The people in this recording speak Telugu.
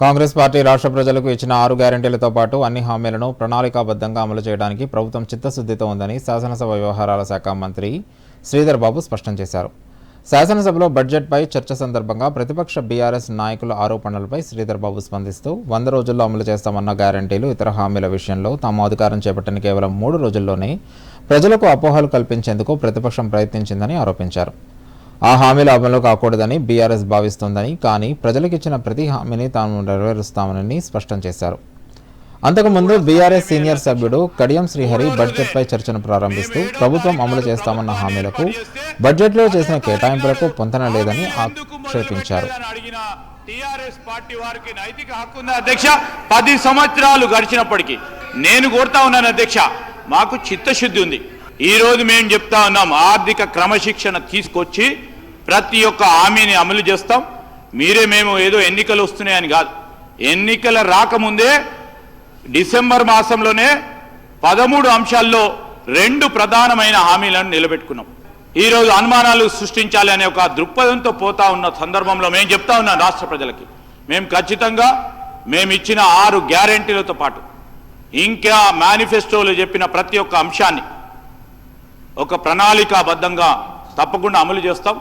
కాంగ్రెస్ పార్టీ రాష్ట్ర ప్రజలకు ఇచ్చిన ఆరు గ్యారెంటీలతో పాటు అన్ని హామీలను ప్రణాళికాబద్ధంగా అమలు చేయడానికి ప్రభుత్వం చిత్తశుద్ధితో ఉందని శాసనసభ వ్యవహారాల శాఖ మంత్రి శ్రీధర్ బాబు స్పష్టం చేశారు. శాసనసభలో బడ్జెట్పై చర్చ సందర్భంగా ప్రతిపక్ష బీఆర్ఎస్ నాయకుల ఆరోపణలపై శ్రీధర్ బాబు స్పందిస్తూ వంద రోజుల్లో అమలు చేస్తామన్న గ్యారెంటీలు ఇతర హామీల విషయంలో తాము అధికారం చేపట్టిన కేవలం మూడు రోజుల్లోనే ప్రజలకు అపోహలు కల్పించేందుకు ప్రతిపక్షం ప్రయత్నించిందని ఆరోపించారు. ఆ హామీలు అమలు కాకూడదని బీఆర్ఎస్ భావిస్తోందని కానీ ప్రజలకిచ్చిన ప్రతి హామీని తాము నెరవేరుస్తామని స్పష్టం చేశారు. అంతకుముందు బీఆర్ఎస్ సీనియర్ సభ్యుడు కడియం శ్రీహరి బడ్జెట్పై చర్చను ప్రారంభిస్తూ ప్రభుత్వం అమలు చేస్తామన్న హామీలకు బడ్జెట్లో చేసిన కేటాయింపులకు పొంతన లేదని ఆక్షేపించారు. టీఆర్ఎస్ పార్టీ వారికి నైతిక హక్కు ఉంది అధ్యక్ష పది సంవత్సరాలు గడిచినప్పటికీ నేను కోరుతా ఉన్నాను అధ్యక్ష మాకు చిత్తశుద్ధి ఉంది. ఈ రోజు మేము చెప్తా ఉన్నాం ఆర్థిక క్రమశిక్షణ తీసుకొచ్చి ప్రతి ఒక్క హామీని అమలు చేస్తాం. మీరే మేము ఏదో ఎన్నికలు వస్తున్నాయని కాదు. ఎన్నికల రాకముందే డిసెంబర్ మాసంలోనే పదమూడు అంశాల్లో రెండు ప్రధానమైన హామీలను నిలబెట్టుకున్నాం. ఈరోజు అనుమానాలు సృష్టించాలి అనే ఒక దృక్పథంతో పోతా ఉన్న సందర్భంలో మేము చెప్తా ఉన్నాం రాష్ట్ర ప్రజలకి. మేము ఖచ్చితంగా మేము ఇచ్చిన ఆరు గ్యారెంటీలతో పాటు ఇంకా మేనిఫెస్టోలో చెప్పిన ప్రతి ఒక్క అంశాన్ని ఒక ప్రణాళికాబద్ధంగా తప్పకుండా అమలు చేస్తాం.